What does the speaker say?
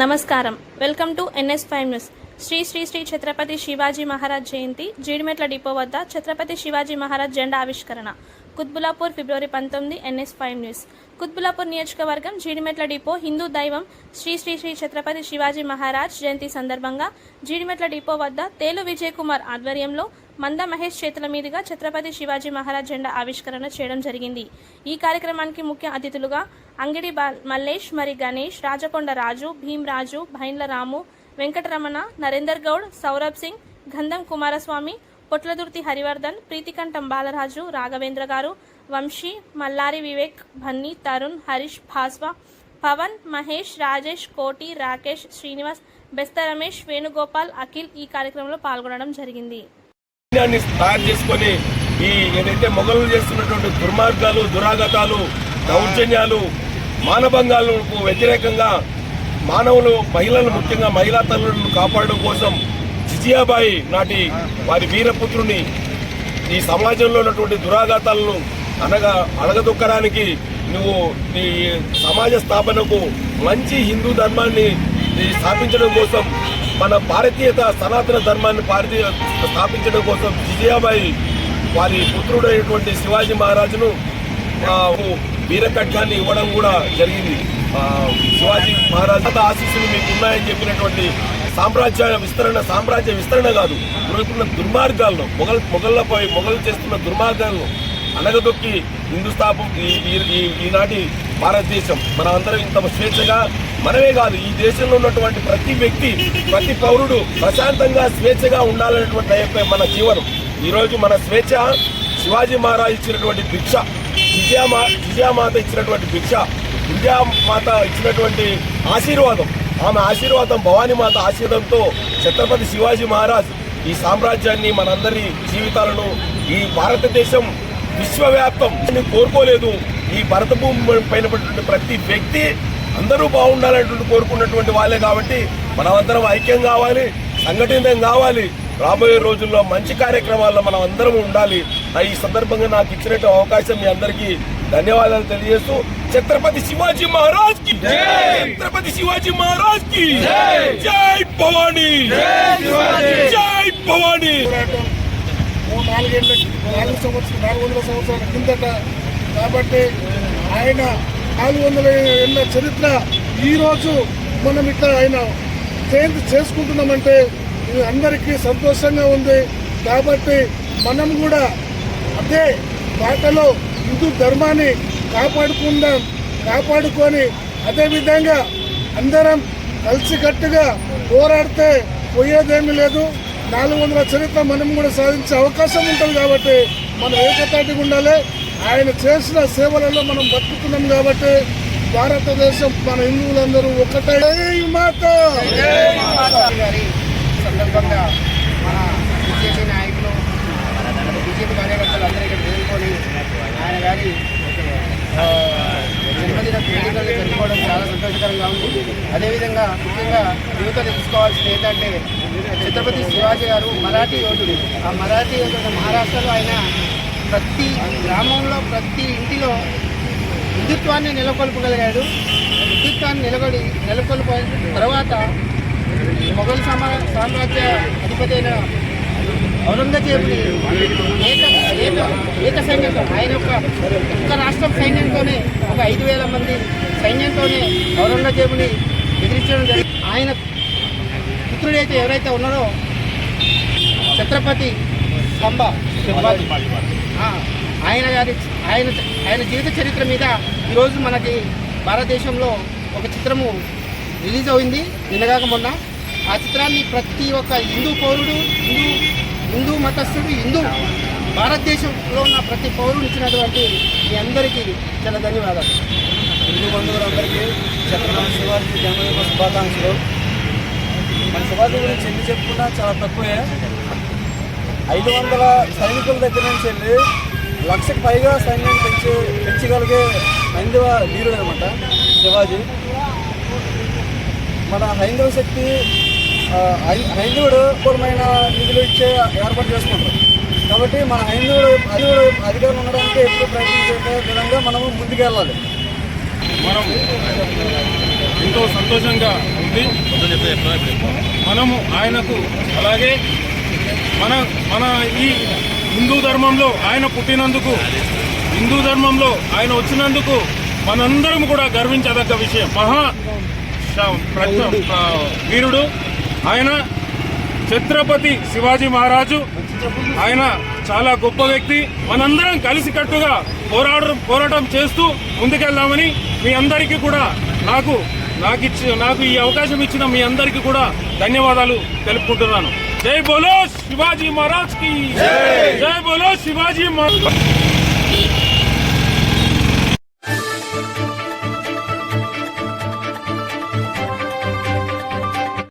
నమస్కారం. Welcome to NS five news. Shri Shri Shri Chhatrapati Shivaji Maharaj Jayanti Jeedimetla depot వద్ద ఛత్రపతి శివాజీ మహారాజ్ జెండా ఆవిష్కరణ. కుత్బులాపూర్ ఫిబ్రవరి పంతొమ్మిది ఎన్ఎస్ ఫైవ్ న్యూస్. కుత్బులాపూర్ నియోజకవర్గం జీడిమెట్ల డిపో హిందూ దైవం శ్రీ శ్రీ శ్రీ ఛత్రపతి శివాజీ మహారాజ్ జయంతి సందర్భంగా జీడిమెట్ల డిపో వద్ద తేలు విజయ్ కుమార్ ఆధ్వర్యంలో మంద మహేష్ చేతుల మీదుగా ఛత్రపతి శివాజీ మహారాజ్ జెండా ఆవిష్కరణ చేయడం జరిగింది. ఈ కార్యక్రమానికి ముఖ్య అతిథులుగా అంగిడి మల్లేష్ మరి గణేష్ రాజకొండ రాజు భీమరాజు భైన్ల రాము వెంకటరమణ నరేందర్ గౌడ్ సౌరభ్ సింగ్ గంధం కుమారస్వామి పొట్లదుర్తి హరివర్ధన్ ప్రీతికంఠం బాలరాజు రాఘవేంద్ర గారు వంశీ మల్లారి వివేక్ భన్ని తరుణ్ హరీష్ భాస్వా పవన్ మహేష్ రాజేష్ కోటి రాకేష్ శ్రీనివాస్ బెస్త రమేష్ వేణుగోపాల్ అఖిల్ ఈ కార్యక్రమంలో పాల్గొనడం జరిగింది. తయారు చేసుకొని ఈ ఏదైతే మొఘలు చేస్తున్నటువంటి దుర్మార్గాలు దురాగతాలు దౌర్జన్యాలు మానభంగాలకు వ్యతిరేకంగా మానవులు మహిళలు ముఖ్యంగా మహిళా తల్లులను కాపాడడం కోసం జిజియాబాయి నాటి వారి వీరపుత్రుని ఈ సమాజంలో ఉన్నటువంటి దురాఘాతాలను అనగా అడగదొక్కడానికి నువ్వు ఈ సమాజ స్థాపనకు మంచి హిందూ ధర్మాన్ని స్థాపించడం కోసం మన భారతీయత సనాతన ధర్మాన్ని భారతీయ స్థాపించడం కోసం జిజియాబాయి వారి పుత్రుడైనటువంటి శివాజీ మహారాజును ఆ, ఇవ్వడం కూడా జరిగింది. శివాజీ మహారాజు ఆశీస్సులు మీకు ఉన్నాయని చెప్పినటువంటి సామ్రాజ్య విస్తరణ సామ్రాజ్య విస్తరణ కాదు. జరుగుతున్న దుర్మార్గాలను మొఘల్ మొఘళ్ళపై మొఘలు చేస్తున్న దుర్మార్గాలను అనగదొక్కి హిందుస్థాపం ఈనాటి భారతదేశం మన అందరం ఇంత స్వేచ్ఛగా మనమే కాదు ఈ దేశంలో ఉన్నటువంటి ప్రతి వ్యక్తి ప్రతి పౌరుడు ప్రశాంతంగా స్వేచ్ఛగా ఉండాలనేటువంటి అయిపోయి మన జీవనం. ఈరోజు మన స్వేచ్ఛ శివాజీ మహారాజ్ ఇచ్చినటువంటి భిక్ష విజయమా విజయమాత ఇచ్చినటువంటి భిక్ష. మాత ఇచ్చినటువంటి ఆశీర్వాదం. ఆమె ఆశీర్వాదం భవానీ మాత ఆశీర్వాదంతో ఛత్రపతి శివాజీ మహారాజ్ ఈ సామ్రాజ్యాన్ని మనందరి జీవితాలను ఈ భారతదేశం విశ్వవ్యాప్తం అని కోరుకోలేదు. ఈ భరత భూమి పైన ప్రతి వ్యక్తి అందరూ బాగుండాలనేటువంటి కోరుకున్నటువంటి వాళ్ళే కాబట్టి మనమందరం ఐక్యం కావాలి సంఘటితం కావాలి. రాబోయే రోజుల్లో మంచి కార్యక్రమాల్లో మనం అందరం ఉండాలి. ఆ ఈ సందర్భంగా నాకు ఇచ్చినట్టు అవకాశం మీ అందరికీ ధన్యవాదాలు తెలియజేస్తూ ఛత్రపతి శివాజీ మహారాజ్కి ఛత్రపతి శివాజీ మహారాజ్కి జై భవానీ! జై భవానీ! నాలుగు సంవత్సరం నాలుగు వందల సంవత్సరాల కిందట కాబట్టి ఆయన నాలుగు వందల ఏళ్ళ చరిత్ర ఈరోజు మనం ఇట్లా ఆయన జయంతి చేసుకుంటున్నామంటే ఇది అందరికీ సంతోషంగా ఉంది. కాబట్టి మనం కూడా అదే బాటలో హిందూ ధర్మాన్ని కాపాడుకుందాం కాపాడుకొని అదేవిధంగా అందరం కలిసికట్టుగా పోరాడితే పోయేదేమీ లేదు. నాలుగు వందల చరిత్ర మనం కూడా సాధించే అవకాశం ఉంటుంది కాబట్టి మనం ఏకతాటిగా ఉండాలి. ఆయన చేసిన సేవలలో మనం బతుకుతున్నాం కాబట్టి భారతదేశం మన హిందువులందరూ ఒకటే. మాట మాత! గారి సందర్భంగా మన బీజేపీ నాయకులు బీజేపీ కార్యకర్తలు అందరూ ఇక్కడ ఆయన గారి ఆ, జన్మదిన వేడుకలు జరుపుకోవడం చాలా సంతోషకరంగా ఉంది అదేవిధంగా ముఖ్యంగా యువత తెలుసుకోవాల్సింది ఏంటంటే ఛత్రపతి శివాజీ గారు మరాఠీ యోధుడు. ఆ మరాఠీ యోధుడు మహారాష్ట్రలో ఆయన ప్రతి గ్రామంలో ప్రతి ఇంటిలో హిందుత్వాన్ని నెలకొల్పగలిగాడు. హిందుత్వాన్ని నిలబడి నెలకొల్పిన తర్వాత మొఘల్ సమా సామ్రాజ్య అధిపతి అయిన ఔరంగజేబుని ఏక ఏక ఏక సైన్యంతో ఆయన యొక్క ఒక్క రాష్ట్రం సైన్యంతోనే ఒక ఐదు వేల మంది సైన్యంతోనే ఔరంగజేబుని ఎదిరించడం జరిగింది ఆయన పుత్రుడైతే ఎవరైతే ఉన్నారో ఛత్రపతి సంబ ఆయన గారి ఆయన ఆయన జీవిత చరిత్ర మీద ఈరోజు మనకి భారతదేశంలో ఒక చిత్రము రిలీజ్ అయింది. నిన్నగాక మొన్న ఆ చిత్రాన్ని ప్రతి ఒక్క హిందూ పౌరుడు హిందూ హిందూ మతస్థుడు హిందూ భారతదేశంలో ఉన్న ప్రతి పౌరుడు ఇచ్చినటువంటి మీ అందరికీ చాలా ధన్యవాదాలు. హిందూ బంధువులందరికీ ఛత్రపతి శివాజీ జన్మదిన శుభాకాంక్షలు. మన శివాజీ గురించి ఎన్ని చెప్పుకున్నా చాలా తక్కువే. ఐదు వందల సైనికుల దగ్గర నుంచి వెళ్ళి లక్షకు పైగా సైన్యం పెంచి పెంచగలిగే హైందవ వీరుడు అనమాట శివాజీ. మన హైందవ శక్తి హైందవుడు పూర్వమైన నిధులు ఇచ్చే ఏర్పాటు చేసుకుంటారు. కాబట్టి మన హైందవుడు హైందవుడు అధికారులు ఉండడానికి ఎప్పుడు ప్రయత్నించే విధంగా మనము ముందుకెళ్ళాలి. మనం ఎంతో సంతోషంగా ఉంది. మనము ఆయనకు అలాగే మన మన ఈ హిందూ ధర్మంలో ఆయన పుట్టినందుకు హిందూ ధర్మంలో ఆయన వచ్చినందుకు మనందరం కూడా గర్వించదగ్గ విషయం. మహా శ- వీరుడు. ఆయన ఛత్రపతి శివాజీ మహారాజు. ఆయన చాలా గొప్ప వ్యక్తి. మనందరం కలిసికట్టుగా పోరాడ పోరాటం చేస్తూ ముందుకెళ్దామని మీ అందరికీ కూడా నాకు నాకు ఇచ్చి నాకు ఈ అవకాశం ఇచ్చిన మీ అందరికీ కూడా ధన్యవాదాలు తెలుపుకుంటున్నాను. జై బోలో శివాజీ మహారాజ్కి! జై బోలో శివాజీ మహారాజ్